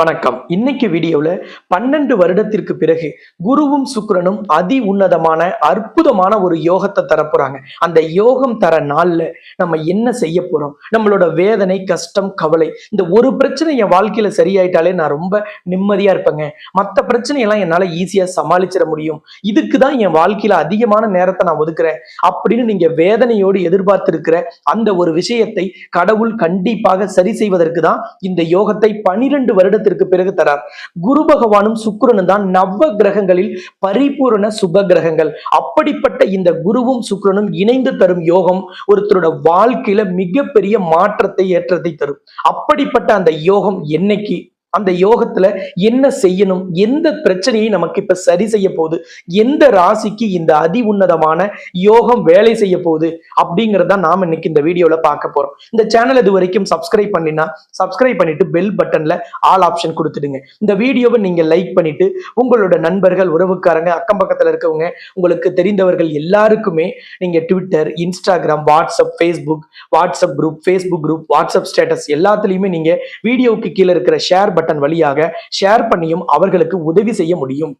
வணக்கம். இன்னைக்கு வீடியோல பன்னெண்டு வருடத்திற்கு பிறகு குருவும் சுக்கிரனும் அதி உன்னதமான அற்புதமான ஒரு யோகத்தை தரப்போறாங்க. அந்த யோகம் தர நாள்ல நம்ம என்ன செய்ய போறோம்? நம்மளோட வேதனை கஷ்டம் கவலை இந்த ஒரு பிரச்சனை என் வாழ்க்கையில சரியாயிட்டாலே நான் ரொம்ப நிம்மதியா இருப்பேங்க. மற்ற பிரச்சனையெல்லாம் என்னால ஈஸியா சமாளிச்சிட முடியும். இதுக்கு தான் என் வாழ்க்கையில அதிகமான நேரத்தை நான் ஒதுக்குறேன். அப்படின்னு நீங்க வேதனையோடு எதிர்பார்த்திருக்கிற அந்த ஒரு விஷயத்தை கடவுள் கண்டிப்பாக சரி செய்வதற்கு தான் இந்த யோகத்தை பனிரெண்டு வருடத்திற்கு பிறகு தரார். குரு பகவானும் சுக்கிரனும் தான் நவ கிரகங்களில் பரிபூரண சுப கிரகங்கள். அப்படிப்பட்ட இந்த குருவும் சுக்கிரனும் இணைந்து தரும் யோகம் ஒருத்தரோட வாழ்க்கையில மிகப்பெரிய மாற்றத்தை ஏற்றத்தை தரும். அப்படிப்பட்ட அந்த யோகம் என்னைக்கு? அந்த யோகத்துல என்ன செய்யணும்? எந்த பிரச்சனையை நமக்கு இப்ப சரி செய்ய போகுது? எந்த ராசிக்கு இந்த அதி உன்னதமான யோகம் வேலை செய்ய போகுது? அப்படிங்கறத நாம இன்னைக்கு இந்த வீடியோல பார்க்க போறோம். இந்த சேனல் இது வரைக்கும் சப்ஸ்கிரைப் பண்ணினா சப்ஸ்கிரைப் பண்ணிட்டு பெல் பட்டன்ல ஆல் ஆப்ஷன் கொடுத்துடுங்க. இந்த வீடியோவை நீங்க லைக் பண்ணிட்டு உங்களோட நண்பர்கள் உறவுக்காரங்க அக்கம் பக்கத்துல இருக்கவங்க உங்களுக்கு தெரிந்தவர்கள் எல்லாருக்குமே நீங்க Twitter Instagram WhatsApp Facebook WhatsApp group Facebook group WhatsApp status எல்லாத்துலயுமே நீங்க வீடியோவுக்கு கீழே இருக்கிற ஷேர் பட்டன் வழியாக ஷேர் பண்ணியும் அவர்களுக்கு உதவி செய்ய முடியும்.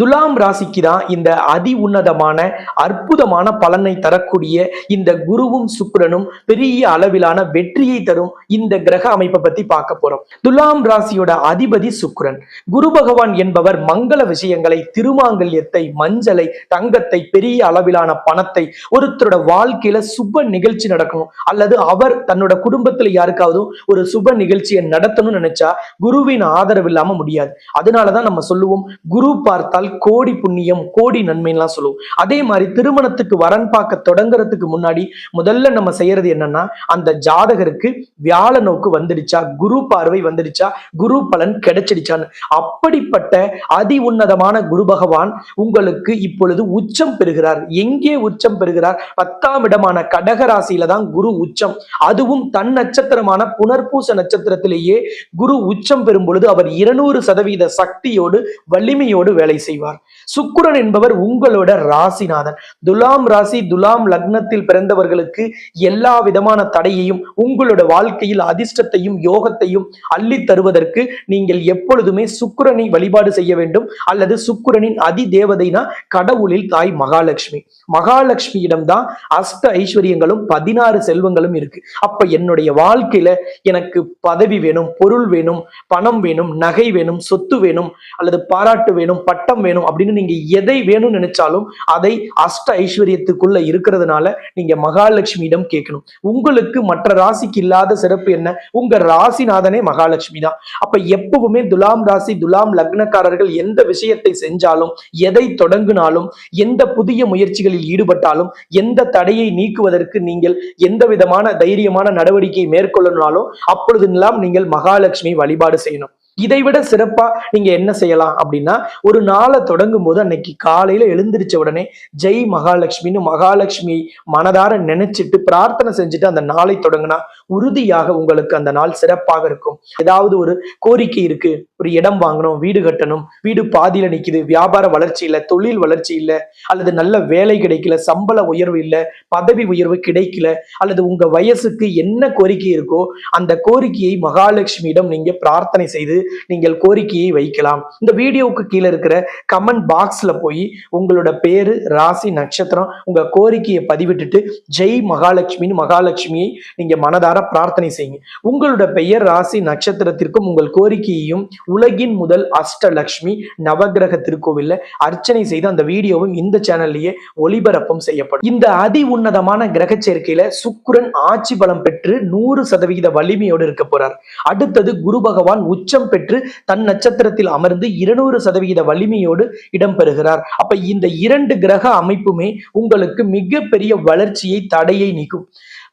துலாம் ராசிக்கு தான் இந்த அதி உன்னதமான அற்புதமான பலனை தரக்கூடிய இந்த குருவும் சுக்கரனும் பெரிய அளவிலான வெற்றியை தரும் இந்த கிரக அமைப்பை பத்தி பார்க்க போறோம். துலாம் ராசியோட அதிபதி சுக்கரன். குரு பகவான் என்பவர் மங்கள விஷயங்களை திருமாங்கல்யத்தை மஞ்சளை தங்கத்தை பெரிய அளவிலான பணத்தை ஒருத்தரோட வாழ்க்கையில சுப நிகழ்ச்சி நடக்கணும். அல்லது அவர் தன்னோட குடும்பத்துல யாருக்காவது ஒரு சுப நிகழ்ச்சியை நடத்தணும்னு நினைச்சா குருவின் ஆதரவு இல்லாம முடியாது. அதனாலதான் நம்ம சொல்லுவோம் குரு பார்த்தால் கோடி புண்ணியம் கோடி நன்மைலாம் சொல்லுவோம். அதே மாதிரி திருமணத்துக்கு வரன் பார்க்க தொடங்குறதுக்கு முன்னாடி முதல்ல நம்ம செய்யறது என்னன்னா அந்த ஜாதகருக்கு வியாழ நோக்கு வந்துடுச்சா குரு பார்வை வந்துடுச்சா குரு பலன் கிடைச்சிடுச்சான்னு. அப்படிப்பட்ட அதி உன்னதமான குரு பகவான் உங்களுக்கு இப்பொழுது உச்சம் பெறுகிறார். எங்கே உச்சம் பெறுகிறார்? பத்தாம் இடமான கடகராசியில தான் குரு உச்சம். அதுவும் தன் நட்சத்திரமான புனர்பூச நட்சத்திரத்திலேயே குரு உச்சம் பெறும் பொழுது அவர் இருநூறு சதவீத சக்தியோடு வலிமையோடு வேலை செய்யும். செய்வார். சுக்குரன் என்பவர் உங்களோட ராசிநாதன். துலாம் ராசி துலாம் லக்னத்தில் பிறந்தவர்களுக்கு எல்லா விதமான தடையையும் உங்களோட வாழ்க்கையில் அதிர்ஷ்டத்தையும் யோகத்தையும் அள்ளி தருவதற்கு நீங்கள் எப்பொழுதுமே சுக்குரனை வழிபாடு செய்ய வேண்டும். அல்லது சுக்குரனின் அதி தேவதைனா கடவுளில் தாய் மகாலட்சுமி. மகாலட்சுமியிடம் தான் அஷ்ட ஐஸ்வர்யங்களும் பதினாறு செல்வங்களும் இருக்கு. அப்ப என்னுடைய வாழ்க்கையில எனக்கு பதவி வேணும் பொருள் வேணும் பணம் வேணும் நகை வேணும் சொத்து வேணும் அல்லது பாராட்டு வேணும் பட்டம் வேணும் அப்படின்னு நீங்க எதை வேணும்னு நினைச்சாலும் அதை அஷ்ட ஐஸ்வர்யத்துக்குள்ள இருக்கிறதுனால நீங்க மகாலட்சுமியிடம் கேட்கணும். உங்களுக்கு மற்ற ராசிக்கு இல்லாத சிறப்பு என்ன? உங்க ராசிநாதனே மகாலட்சுமி தான் அப்ப எப்பவுமே துலாம் ராசி துலாம் லக்னக்காரர்கள் எந்த விஷயத்தை செஞ்சாலும் எதை தொடங்கினாலும் எந்த புதிய முயற்சிகளில் ஈடுபட்டாலும் எந்த தடையை நீக்குவதற்கு நீங்கள் எந்த விதமான தைரியமான நடவடிக்கை மேற்கொள்ளனாலும் அப்பொழுதெல்லாம் நீங்கள் மகாலட்சுமி வழிபாடு செய்யணும். இதைவிட சிறப்பா நீங்க என்ன செய்யலாம் அப்படின்னா ஒரு நாளை தொடங்கும் போது அன்னைக்கு காலையில எழுந்திருச்ச உடனே ஜெய் மகாலட்சுமின்னு மகாலட்சுமி மனதார நினைச்சிட்டு பிரார்த்தனை செஞ்சுட்டு அந்த நாளை தொடங்கினா உறுதியாக உங்களுக்கு அந்த நாள் சிறப்பாக இருக்கும். ஏதாவது ஒரு கோரிக்கை இருக்கு ஒரு இடம் வாங்கணும் வீடு கட்டணும் வீடு பாதியில நிக்குது வியாபார வளர்ச்சி இல்லை தொழில் வளர்ச்சி இல்லை அல்லது நல்ல வேலை கிடைக்கல சம்பள உயர்வு இல்லை பதவி உயர்வு கிடைக்கல அல்லது உங்க வயசுக்கு என்ன கோரிக்கை இருக்கோ அந்த கோரிக்கையை மகாலட்சுமியிடம் நீங்க பிரார்த்தனை செய்து நீங்கள் கோரிக்கையை வைக்கலாம். இந்த வீடியோவுக்கு கீழே இருக்கிற கமெண்ட் பாக்ஸில் போய் உங்களோட பேர் ராசி நட்சத்திரம் உங்கள் கோரிக்கையை பதிவிட்டுட்டு ஜெய் மகாலட்சுமின்னு மகாலட்சுமியை நீங்கள் மனதார பிரார்த்தனை செய்யுங்க. உங்களோட பெயர் ராசி நட்சத்திரத்திற்கும் உங்கள் கோரிக்கையையும் உலகின் முதல் அஷ்டலக்ஷ்மி நவகிரக திருக்கோவிலில் அர்ச்சனை செய்து அந்த வீடியோவும் இந்த சேனல்லையே ஒளிபரப்பும் செய்யப்படும். இந்த அதி உன்னதமான கிரக சேர்க்கையில சுக்குரன் ஆட்சி பலம் பெற்று நூறு சதவிகித வலிமையோடு இருக்க போறார். அடுத்தது குரு பகவான் உச்சம் பெற்று தன் நட்சத்திரத்தில் அமர்ந்து இருநூறு சதவிகித வலிமையோடு இடம்பெறுகிறார். அப்ப இந்த இரண்டு கிரக அமைப்புமே உங்களுக்கு மிகப்பெரிய வளர்ச்சியை தடையை நீக்கும்.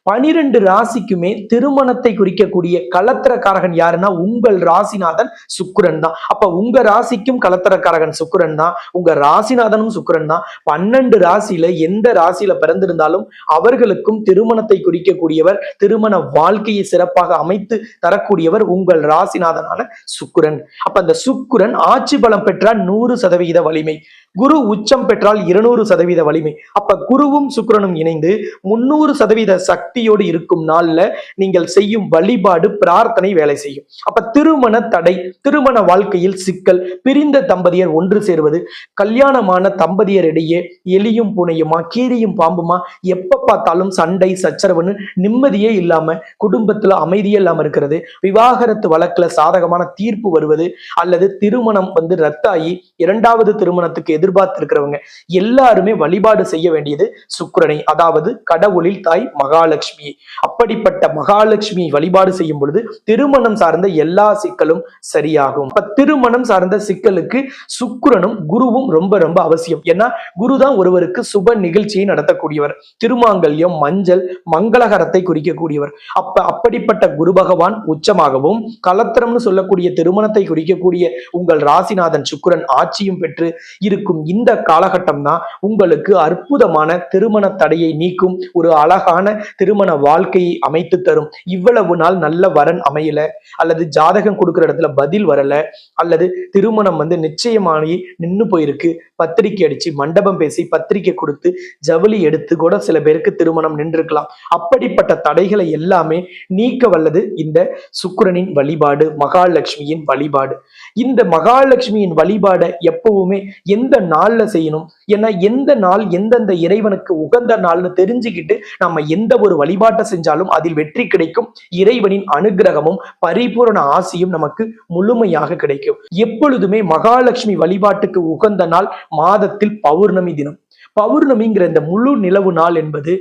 பனிரெண்டு ராசிக்குமே திருமணத்தை குறிக்கக்கூடிய கலத்திரக்காரகன் யாருன்னா உங்கள் ராசிநாதன் சுக்கிரன் தான். அப்ப உங்க ராசிக்கும் கலத்திரக்காரகன் சுக்கிரன் தான் உங்க ராசிநாதனும் சுக்கிரன் தான். பன்னெண்டு ராசியில எந்த ராசியில பிறந்திருந்தாலும் அவர்களுக்கும் திருமணத்தை குறிக்கக்கூடியவர் திருமண வாழ்க்கையை சிறப்பாக அமைத்து தரக்கூடியவர் உங்கள் ராசிநாதனான சுக்கிரன். அப்ப அந்த சுக்கிரன் ஆட்சி பலம் பெற்றால் நூறு சதவிகித வலிமை. குரு உச்சம் பெற்றால் இருநூறு சதவீத வலிமை. அப்ப குருவும் சுக்கரனும் இணைந்து முன்னூறு சதவீத சக்தியோடு இருக்கும் நாள்ல நீங்கள் செய்யும் வழிபாடு பிரார்த்தனை வேலை செய்யும். அப்ப திருமண தடை திருமண வாழ்க்கையில் சிக்கல் பிரிந்த தம்பதியர் ஒன்று சேருவது கல்யாணமான தம்பதியரிடையே எலியும் பூனையுமா கீரியும் பாம்புமா எப்ப பார்த்தாலும் சண்டை சச்சரவுன்னு நிம்மதியே இல்லாம குடும்பத்துல அமைதியே இல்லாம இருக்கிறது. விவாகரத்து வழக்குல சாதகமான தீர்ப்பு வருவது அல்லது திருமணம் வந்து ரத்தாகி இரண்டாவது திருமணத்துக்கு எதிர்பார்த்திருக்கிறவங்க எல்லாருமே வழிபாடு செய்ய வேண்டியது சுக்கரனை அதாவது கடவுளில் தாய் மகாலட்சுமி அப்படிப்பட்ட மகாலட்சுமி வழிபாடு செய்யும் பொழுது திருமணம் சார்ந்த எல்லா சிக்கலும் சரியாகும். இப்ப திருமணம் சார்ந்த சிக்கலுக்கு சுக்கரனும் குருவும் ரொம்ப ரொம்ப அவசியம். ஏன்னா குரு தான் ஒருவருக்கு சுப நிகழ்ச்சியை நடத்தக்கூடியவர். திருமாங்கல்யம் மஞ்சள் மங்களகரத்தை குறிக்கக்கூடியவர். அப்ப அப்படிப்பட்ட குரு பகவான் உச்சமாகவும் கலத்திரம்னு சொல்லக்கூடிய திருமணத்தை குறிக்கக்கூடிய உங்கள் ராசிநாதன் சுக்கரன் ஆட்சியும் பெற்று இருக்கும் இருக்கும் இந்த காலகட்டம் தான் உங்களுக்கு அற்புதமான திருமண தடையை நீக்கும் ஒரு அழகான திருமண வாழ்க்கையை அமைத்து தரும். இவ்வளவு நாள் நல்ல வரன் அமையல அல்லது ஜாதகம் கொடுக்குற இடத்துல பதில் வரல அல்லது திருமணம் வந்து நிச்சயமாகி நின்று போயிருக்கு. பத்திரிக்கை அடிச்சு மண்டபம் பேசி பத்திரிக்கை கொடுத்து ஜவுளி எடுத்து கூட சில பேருக்கு திருமணம் நின்றுருக்கலாம். அப்படிப்பட்ட தடைகளை எல்லாமே நீக்க வல்லது இந்த சுக்கிரனின் வழிபாடு மகாலட்சுமியின் வழிபாடு. இந்த மகாலட்சுமியின் வழிபாடை எப்பவுமே எந்த நாள்ல செய்யணும்? ஏன்னா எந்த நாள் எந்தெந்த இறைவனுக்கு உகந்த நாள்னு தெரிஞ்சுக்கிட்டு நம்ம எந்த ஒரு வழிபாட்டை செஞ்சாலும் அதில் வெற்றி கிடைக்கும். இறைவனின் அனுகிரகமும் பரிபூரண ஆசையும் நமக்கு முழுமையாக கிடைக்கும். எப்பொழுதுமே மகாலட்சுமி வழிபாட்டுக்கு உகந்த நாள் மாதத்தில் பௌர்ணமி தினம். பௌர்ணமிங்கிற இந்த முழு நிலவு நாள் என்பது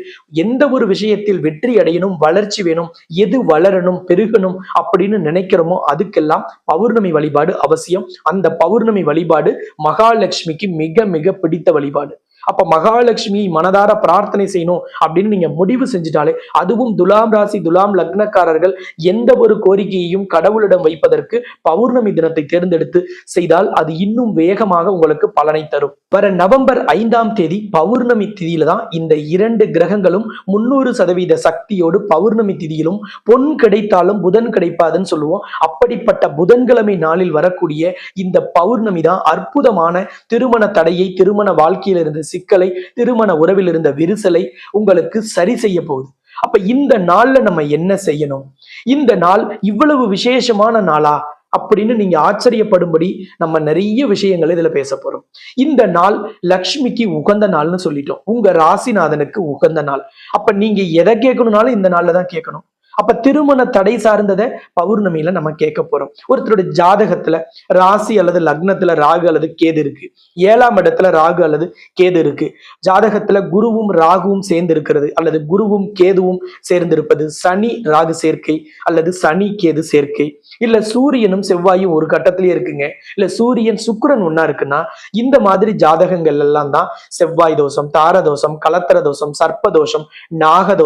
எந்த ஒரு விஷயத்தில் வெற்றி அடையணும் வளர்ச்சி வேணும் எது வளரணும் பெருகணும் அப்படின்னு நினைக்கிறோமோ அதுக்கெல்லாம் பௌர்ணமி வழிபாடு அவசியம். அந்த பௌர்ணமி வழிபாடு மகாலட்சுமிக்கு மிக மிக பிடித்த வழிபாடு. அப்ப மகாலட்சுமி மனதார பிரார்த்தனை செய்யணும் அப்படின்னு நீங்க முடிவு செஞ்சுட்டாலே அதுவும் துலாம் ராசி துலாம் லக்னக்காரர்கள் எந்த ஒரு கோரிக்கையையும் கடவுளிடம் வைப்பதற்கு பௌர்ணமி தினத்தை தேர்ந்தெடுத்து செய்தால் அது இன்னும் வேகமாக உங்களுக்கு பலனை தரும். வர நவம்பர் ஐந்தாம் தேதி பௌர்ணமி திதியில தான் இந்த இரண்டு கிரகங்களும் முன்னூறு சதவீத சக்தியோடு பௌர்ணமி திதியிலும் பொன் கிடைத்தாலும் புதன் கிடைப்பாதுன்னு சொல்லுவோம். அப்படிப்பட்ட புதன்கிழமை நாளில் வரக்கூடிய இந்த பௌர்ணமி தான் அற்புதமான திருமண தடையை திருமண வாழ்க்கையிலிருந்து சிக்கலை திருமண உறவில் இருந்த விரிசலை உங்களுக்கு சரி செய்ய போகுது. அப்ப இந்த நாள்ல நம்ம என்ன செய்யணும்? இந்த நாள் இவ்வளவு விசேஷமான நாளா? அப்படின்னு நீங்க ஆச்சரியப்படும்படி நம்ம நிறைய விஷயங்கள் இதுல பேச போறோம். இந்த நாள் லக்ஷ்மிக்கு உகந்த நாள்னு சொல்லிட்டோம். உங்க ராசிநாதனுக்கு உகந்த நாள். அப்ப நீங்க எதை கேட்கணும்னாலும் இந்த நாள்ல தான் கேட்கணும். அப்ப திருமண தடை சார்ந்ததை பௌர்ணமியில நம்ம கேட்க போறோம். ஒருத்தருடைய ஜாதகத்துல ராசி அல்லது லக்னத்துல ராகு அல்லது கேது இருக்கு. ஏழாம் இடத்துல ராகு அல்லது கேது இருக்கு. ஜாதகத்துல குருவும் ராகுவும் சேர்ந்து இருக்கிறது அல்லது குருவும் கேதுவும் சேர்ந்திருப்பது சனி ராகு சேர்க்கை அல்லது சனி கேது சேர்க்கை. இல்ல சூரியனும் செவ்வாயும் ஒரு கட்டத்திலேயே இருக்குங்க. இல்ல சூரியன் சுக்கரன் ஒன்னா இருக்குன்னா இந்த மாதிரி ஜாதகங்கள் எல்லாம் தான் செவ்வாய் தோஷம் தாரதோஷம் கலத்தர தோஷம் சர்ப்ப தோஷம் நாக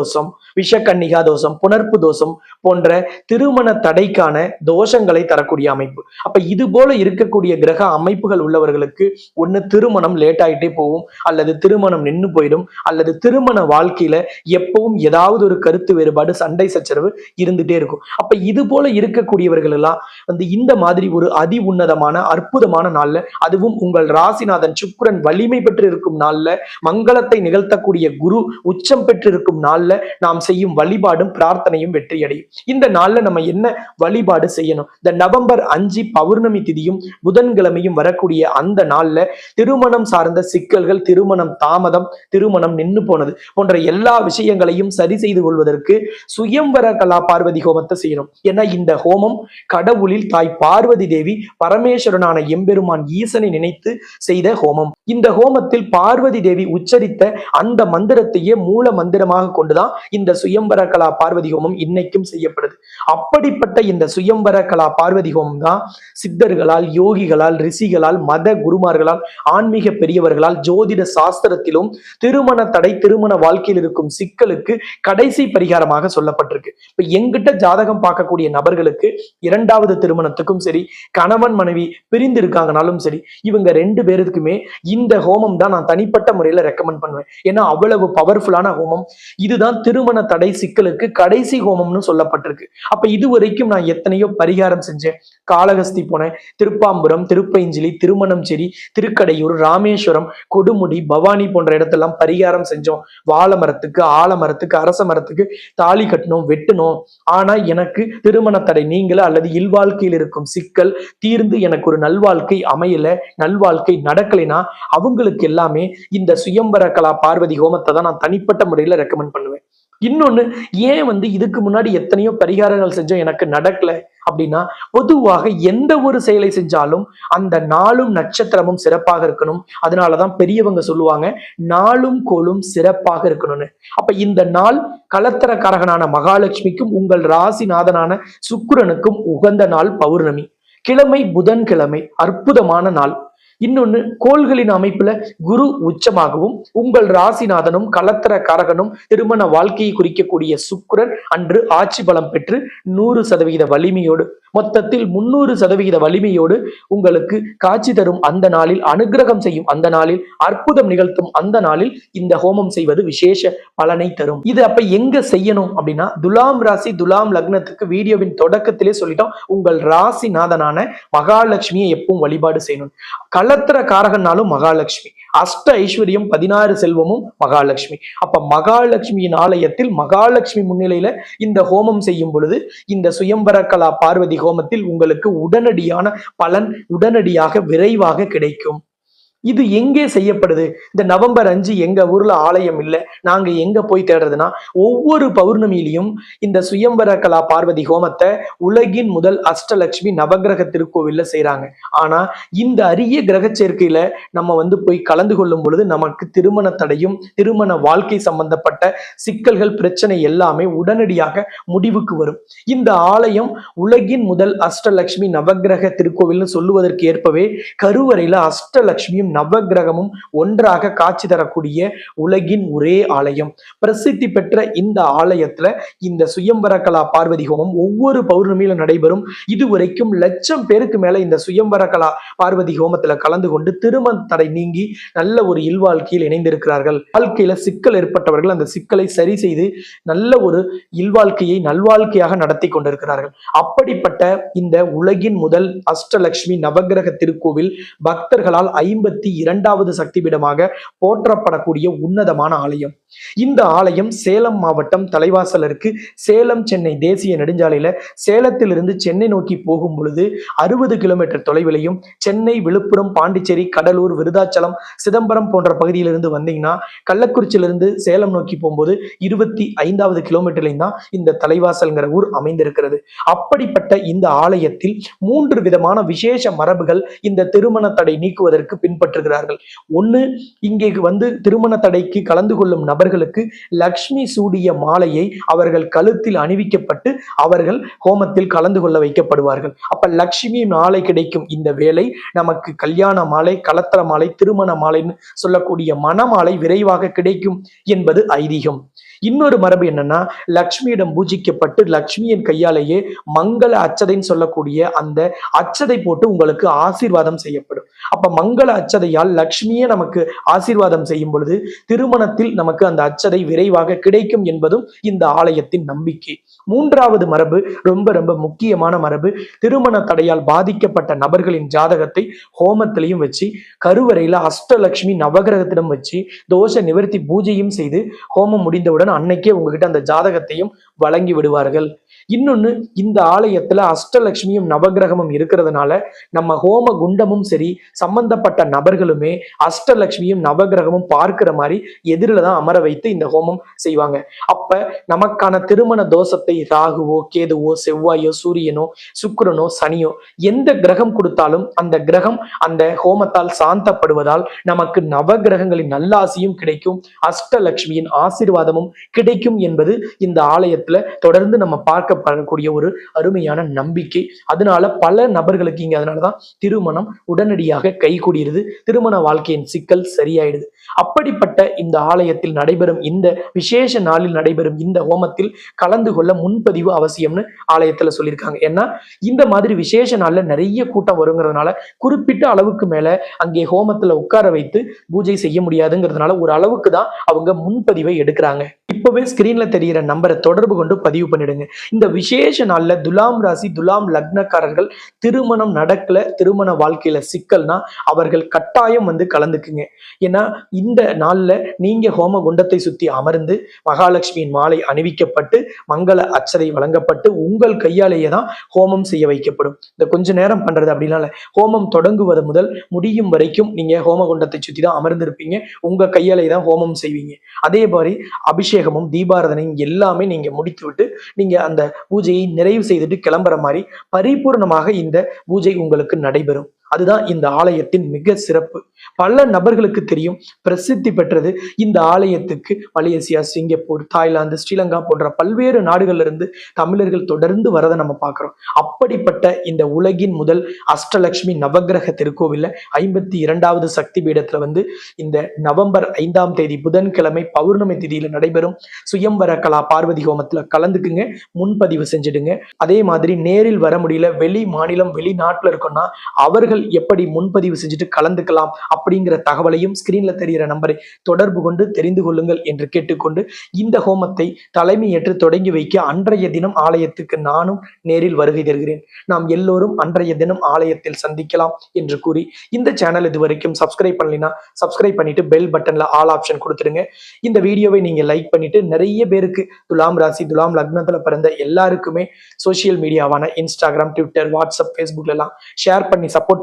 விஷக்கன்னிகா தோஷம் புனர்ப்பு தோஷம் போன்ற திருமண தடைக்கான தோஷங்களை தரக்கூடிய அமைப்பு. அப்ப இது போல இருக்கக்கூடிய கிரக அமைப்புகள் உள்ளவர்களுக்கு ஒண்ணு திருமணம் லேட் ஆகிட்டே போகும் அல்லது திருமணம் நின்னு போயிடும் அல்லது திருமண வாழ்க்கையில எப்பவும் ஏதாவது ஒரு கருத்து வேறுபாடு சண்டை சச்சரவு இருந்துட்டே இருக்கும். அப்ப இது போல இருக்கக்கூடியவர்கள் எல்லாம் வந்து இந்த மாதிரி ஒரு அதி உன்னதமான அற்புதமான நாள்ல அதுவும் உங்கள் ராசிநாதன் சுக்கிரன் வலிமை பெற்று இருக்கும் நாள்ல மங்களத்தை நிகழ்த்தக்கூடிய குரு உச்சம் பெற்று இருக்கும் நாள்ல நாம் செய்யும் வழிபாடும் பிரார்த்தனையும் வெற்றி அடையும் இந்த நாள்ல நம்ம என்ன வழிபாடு செய்யணும்? இந்த நவம்பர் அஞ்சு பௌர்ணமி திதியும் புதன்கிழமையும் வரக்கூடிய அந்த நாள்ல திருமணம் சார்ந்த சிக்கல்கள் திருமணம் தாமதம் திருமணம் நின்று போனது போன்ற எல்லா விஷயங்களையும் சரி செய்து கொள்வதற்கு சுயம்பர கலா பார்வதி ஹோமத்தை செய்யணும். ஏன்னா இந்த ஹோமம் கடவுளில் தாய் பார்வதி தேவி பரமேஸ்வரனான எம்பெருமான் ஈசனை நினைத்து செய்த ஹோமம். இந்த ஹோமத்தில் பார்வதி தேவி உச்சரித்த அந்த மந்திரத்தையே மூல மந்திரமாக கொண்டுதான் இந்த சுயம்பர கலா பார்வதி ஹோமம் இன்னைக்கும் செய்யப்படுது. அப்படிப்பட்ட இந்த சுயம்பர கலா பார்வதி ஹோமம் தான் சித்தர்களால் யோகிகளால் ரிஷிகளால் மத குருமார்களால் ஆன்மீக பெரியவர்களால் ஜோதிட சாஸ்திரத்திலும் திருமண தடை திருமண வாழ்க்கையில் இருக்கும் சிக்கலுக்கு கடைசி பரிகாரமாக சொல்லப்பட்டிருக்கு. இப்ப எங்கிட்ட ஜாதகம் பார்க்கக்கூடிய நபர்களுக்கு இரண்டாவது திருமணத்துக்கும் சரி கணவன் மனைவி பிரிந்து இருக்காங்கனாலும் சரி இவங்க ரெண்டு பேருக்குமே இந்த ஹோமம் தான் நான் தனிப்பட்ட முறையில ரெக்கமெண்ட் பண்ணுவேன். ஏன்னா அவ்வளவு பவர்ஃபுல்லான ஹோமம். இதுதான் திருமண தடை சிக்கலுக்கு கடைசி ஹோமம்னு சொல்லப்பட்டிருக்கு. அப்ப இது வரைக்கும் நான் எத்தனையோ பரிகாரம் செஞ்சேன். காளகஸ்தி போனேன். திருப்பாம்புரம் திருப்பைஞ்சிலி திருமணம்சேரி திருக்கடையூர் ராமேஸ்வரம் கொடுமுடி பவானி போன்ற இடத்தெல்லாம் பரிகாரம் செஞ்சோம். வாழை மரத்துக்கு ஆலமரத்துக்கு அரச மரத்துக்கு தாலி கட்டணும் வெட்டணும் ஆனா எனக்கு திருமண தடை நீங்கள அல்லது இல்வாழ்க்கையில் இருக்கும் சிக்கல் தீர்ந்து எனக்கு ஒரு நல்வாழ்க்கை அமையல நல்வாழ்க்கை நடக்கலைன்னா அவங்களுக்கு எல்லாமே இந்த சுயம்பர கலா பார்வதி ஹோமத்தை தான் நான் தனிப்பட்ட முறையில ரெக்கமெண்ட் பண்ணுவேன். இன்னொன்னு ஏன் வந்து இதுக்கு முன்னாடி எத்தனையோ பரிகாரங்கள் செஞ்சோம் எனக்கு நடக்கல அப்படின்னா பொதுவாக எந்த ஒரு செயலை செஞ்சாலும் அந்த நாளும் நட்சத்திரமும் சிறப்பாக இருக்கணும். அதனாலதான் பெரியவங்க சொல்லுவாங்க நாளும் கோளும் சிறப்பாக இருக்கணும்னு. அப்ப இந்த நாள் கலத்தரக்காரகனான மகாலட்சுமிக்கும் உங்கள் ராசிநாதனான சுக்கிரனுக்கும் உகந்த நாள் பௌர்ணமி. கிழமை புதன்கிழமை அற்புதமான நாள். இன்னொன்னு கோள்களின் அமைப்புல குரு உச்சமாகவும் உங்கள் ராசிநாதனும் கலத்தர காரகனும் திருமண வாழ்க்கையை குறிக்கக்கூடிய சுக்கரன் அன்று ஆட்சி பலம் பெற்று நூறு சதவிகித வலிமையோடு மொத்தத்தில் முன்னூறு சதவிகித வலிமையோடு உங்களுக்கு காட்சி தரும் அந்த நாளில் அனுகிரகம் செய்யும் அந்த நாளில் அற்புதம் நிகழ்த்தும் அந்த நாளில் இந்த ஹோமம் செய்வது விசேஷ பலனை தரும். இது அப்ப எங்க செய்யணும் அப்படின்னா துலாம் ராசி துலாம் லக்னத்துக்கு வீடியோவின் தொடக்கத்திலே சொல்லிட்டோம் உங்கள் ராசிநாதனான மகாலட்சுமியை எப்பவும் வழிபாடு செய்யணும். கலத்திர காரகனாலும் மகாலட்சுமி. அஷ்ட ஐஸ்வர்யம் பதினாறு செல்வமும் மகாலட்சுமி. அப்ப மகாலட்சுமியின் ஆலயத்தில் மகாலட்சுமி முன்னிலையில இந்த ஹோமம் செய்யும் பொழுது இந்த சுயம்பரக்கலா பார்வதி ஹோமத்தில் உங்களுக்கு உடனடியான பலன் உடனடியாக விரைவாக கிடைக்கும். இது எங்கே செய்யப்படுது? இந்த நவம்பர் அஞ்சு எங்க ஊர்ல ஆலயம் இல்லை. நாங்க எங்க போய் தேடுறதுன்னா ஒவ்வொரு பௌர்ணமியிலையும் இந்த சுயம்பர கலா பார்வதி ஹோமத்தை உலகின் முதல் அஷ்டலட்சுமி நவகிரக திருக்கோவில்ல செய்யறாங்க ஆனா இந்த அரிய கிரக சேர்க்கையில நம்ம வந்து போய் கலந்து கொள்ளும் பொழுது நமக்கு திருமண தடையும் திருமண வாழ்க்கை சம்பந்தப்பட்ட சிக்கல்கள் பிரச்சனை எல்லாமே உடனடியாக முடிவுக்கு வரும். இந்த ஆலயம் உலகின் முதல் அஷ்டலட்சுமி நவகிரக திருக்கோவில்னு சொல்லுவதற்கு ஏற்பவே கருவறையில அஷ்டலட்சுமியும் நவகிரகமும் ஒன்றாக காட்சி தரக்கூடிய உலகின் ஒரே ஆலயம். பிரசித்தி பெற்ற இந்த ஆலயத்துல இந்த சுயம்பர கலா பார்வதி ஹோமம் ஒவ்வொரு பௌர்ணமியிலும் நடைபெறும். இதுவரைக்கும் லட்சம் பேருக்கு மேல இந்த சுயம்பர கலா பார்வதி ஹோமத்துல கலந்து கொண்டு திருமண தடை நீங்கி நல்ல ஒரு இல்வாழ்க்கையில் இணைந்திருக்கிறார்கள். வாழ்க்கையில சிக்கல் ஏற்பட்டவர்கள் அந்த சிக்கலை சரி செய்து நல்ல ஒரு இல்வாழ்க்கையை நல்வாழ்க்கையாக நடத்தி கொண்டிருக்கிறார்கள். அப்படிப்பட்ட இந்த உலகின் முதல் அஷ்டலட்சுமி நவகிரக திருக்கோவில் பக்தர்களால் ஐம்பத்தி இரண்டாவது சக்தி பீடமாக போற்றப்படக்கூடிய உன்னதமான ஆலயம். இந்த ஆலயம் சேலம் மாவட்டம் தலைவாசல் இருக்கு சேலம் சென்னை தேசிய நெடுஞ்சாலையில சேலத்திலிருந்து சென்னை நோக்கி போகும் பொழுது அறுபது கிலோமீட்டர் தொலைவிலையும் சென்னை விழுப்புரம் பாண்டிச்சேரி கடலூர் விருதாச்சலம் சிதம்பரம் போன்ற பகுதியிலிருந்து வந்தீங்கன்னா கள்ளக்குறிச்சியிலிருந்து சேலம் நோக்கி போகும்போது இருபத்தி ஐந்தாவது கிலோமீட்டர்லையும் தான் இந்த தலைவாசல்ங்கிற ஊர் அமைந்திருக்கிறது. அப்படிப்பட்ட இந்த ஆலயத்தில் மூன்று விதமான விசேஷ மரபுகள் இந்த திருமண தடை நீக்குவதற்கு பின்பற்ற பின்பற்றுகிறார்கள் ஒன்று இங்கே வந்து திருமண தடைக்கு கலந்து கொள்ளும் நபர்களுக்கு லக்ஷ்மி சூடிய மாலையை அவர்கள் கழுத்தில் அணிவிக்கப்பட்டு அவர்கள் ஹோமத்தில் கலந்து கொள்ள வைக்கப்படுவார்கள். அப்ப லக்ஷ்மி மாலை கிடைக்கும் இந்த வேலை நமக்கு கல்யாண மாலை கலத்திர மாலை திருமண மாலைன்னு சொல்லக்கூடிய மணமாலை விரைவாக கிடைக்கும் என்பது ஐதீகம். இன்னொரு மரபு என்னன்னா லக்ஷ்மியிடம் பூஜிக்கப்பட்டு லக்ஷ்மியின் கையாலேயே மங்கள அச்சதைன்னு சொல்லக்கூடிய அந்த அச்சதை போட்டு உங்களுக்கு ஆசீர்வாதம் செய்யப்படும். அப்ப மங்கள அச்சதையால் லக்ஷ்மியே நமக்கு ஆசீர்வாதம் செய்யும் பொழுது திருமணத்தில் நமக்கு அந்த அச்சதை விரைவாக கிடைக்கும் என்பதும் இந்த ஆலயத்தின் நம்பிக்கை. மூன்றாவது மரபு ரொம்ப ரொம்ப முக்கியமான மரபு திருமண தடையால் பாதிக்கப்பட்ட நபர்களின் ஜாதகத்தை ஹோமத்திலையும் வச்சு கருவறையில அஷ்டலட்சுமி நவகிரகத்திடம் வச்சு தோஷ நிவர்த்தி பூஜையும் செய்து ஹோமம் முடிந்தவுடன் அன்னைக்கே உங்ககிட்ட அந்த ஜாதகத்தையும் வழங்கி விடுவார்கள். இன்னொன்னு இந்த ஆலயத்துல அஷ்டலட்சுமியும் நவகிரகமும் இருக்கிறதுனால நம்ம ஹோம குண்டமும் சரி சம்பந்தப்பட்ட நபர்களுமே அஷ்டலட்சுமியும் நவகிரகமும் பார்க்கிற மாதிரி எதிரில தான் அமர வைத்து இந்த ஹோமம் செய்வாங்க. அப்ப நமக்கான திருமண தோஷத்தை ராகுவோ கேதுவோ செவ்வாயோ சூரியனோ சுக்கிரனோ சனியோ எந்த கிரகம் கொடுத்தாலும் அந்த கிரகம் அந்த ஹோமத்தால் சாந்தப்படுவதால் நமக்கு நவகிரகங்களின் நல்லாசியும் கிடைக்கும். அஷ்டலட்சுமியின் ஆசீர்வாதமும் கிடைக்கும் என்பது இந்த ஆலயத்துல தொடர்ந்து நம்ம பார்க்கப்படக்கூடிய ஒரு அருமையான நம்பிக்கை. அதனால பல நபர்களுக்கு இங்க அதனாலதான் திருமணம் உடனடியாக கைகூடியது திருமண வாழ்க்கையின் சிக்கல் சரியாயிடுது. அப்படிப்பட்ட இந்த ஆலயத்தில் நடைபெறும் இந்த விசேஷ நாளில் நடைபெறும் இந்த ஹோமத்தில் கலந்து கொள்ள முன்பதிவு அவசியம்னு ஆலயத்துல சொல்லியிருக்காங்க. ஏன்னா இந்த மாதிரி விசேஷ நாள்ல நிறைய கூட்டம் வருங்கிறதுனால குறிப்பிட்ட அளவுக்கு மேல அங்கே ஹோமத்துல உட்கார வைத்து பூஜை செய்ய முடியாதுங்கிறதுனால ஒரு அளவுக்கு தான் அவங்க முன்பதிவை எடுக்கிறாங்க. இப்பவே ஸ்கிரீன்ல தெரிகிற நம்பரை தொடர்பு கொண்டு பதிவு பண்ணிடுங்க. இந்த விசேஷ நாளில் துலாம் ராசி துலாம் லக்னக்காரர்கள் திருமணம் நடக்கல திருமண வாழ்க்கையில சிக்கல்னா அவர்கள் கட்டாயம் வந்து கலந்துக்குங்க. ஏன்னா இந்த நாள்ல நீங்க ஹோம குண்டத்தை சுத்தி அமர்ந்து மகாலட்சுமியின் மாலை அணிவிக்கப்பட்டு மங்கள அச்சதை வழங்கப்பட்டு உங்கள் கையாலேயே தான் ஹோமம் செய்ய வைக்கப்படும். இந்த கொஞ்ச நேரம் பண்றது அப்படின்னால ஹோமம் தொடங்குவது முதல் முடியும் வரைக்கும் நீங்க ஹோம குண்டத்தை சுத்தி தான் அமர்ந்திருப்பீங்க. உங்க கையாலே தான் ஹோமம் செய்வீங்க. அதே மாதிரி அபிஷேகமும் தீபாரதனையும் எல்லாமே நீங்க முடித்து விட்டு நீங்க அந்த பூஜையை நிறைவு செய்துட்டு கிளம்புற மாதிரி பரிபூர்ணமாக இந்த பூஜை உங்களுக்கு நடைபெறும். அதுதான் இந்த ஆலயத்தின் மிக சிறப்பு. பல நபர்களுக்கு தெரியும் பிரசித்தி பெற்றது இந்த ஆலயத்துக்கு மலேசியா சிங்கப்பூர் தாய்லாந்து ஸ்ரீலங்கா போன்ற பல்வேறு நாடுகள்ல இருந்து தமிழர்கள் தொடர்ந்து வரதை நம்ம பார்க்கிறோம். அப்படிப்பட்ட இந்த உலகின் முதல் அஷ்டலட்சுமி நவக்கிரக திருக்கோவில்ல ஐம்பத்தி இரண்டாவது சக்தி பீடத்துல வந்து இந்த நவம்பர் ஐந்தாம் தேதி புதன்கிழமை பௌர்ணமி திதியில நடைபெறும் சுயம்பர கலா பார்வதி ஹோமத்துல கலந்துக்குங்க முன்பதிவு செஞ்சிடுங்க. அதே மாதிரி நேரில் வர முடியல வெளி மாநிலம் வெளிநாட்டுல இருக்கோம்னா அவர்கள் எப்படி முன்பதிவு செஞ்சுட்டு கலந்துக்கலாம் அப்படிங்கிற தகவலையும் ஸ்கிரீன்ல தெரிகிற நம்பரை தொடர்பு கொண்டு தெரிந்து கொள்ளுங்கள் என்று கேட்டுக்கொண்டு இந்த ஹோமத்தை தலைமையேற்று தொடங்கி வைக்க அன்றைய தினம் ஆலயத்துக்கு நானும் நேரில் வருகை தருகிறேன். நாம் எல்லோரும் அன்றைய தினம் ஆலயத்தில் சந்திக்கலாம் என்று கூறி இந்த சேனல் இது வரைக்கும் சப்ஸ்கிரைப் பண்ணலைன்னா சப்ஸ்கிரைப் பண்ணிட்டு பெல் பட்டன்ல ஆல் ஆப்ஷன் கொடுத்துருங்க இந்த வீடியோவை நீங்க லைக் பண்ணிட்டு நிறைய பேருக்கு துலாம் ராசி துலாம் லக்னத்துல பிறந்த எல்லாருக்குமே சோசியல் மீடியாவான இன்ஸ்டாகிராம் ட்விட்டர் வாட்ஸ்அப் ஃபேஸ்புக்ல எல்லாம் ஷேர் பண்ணி சப்போர்ட்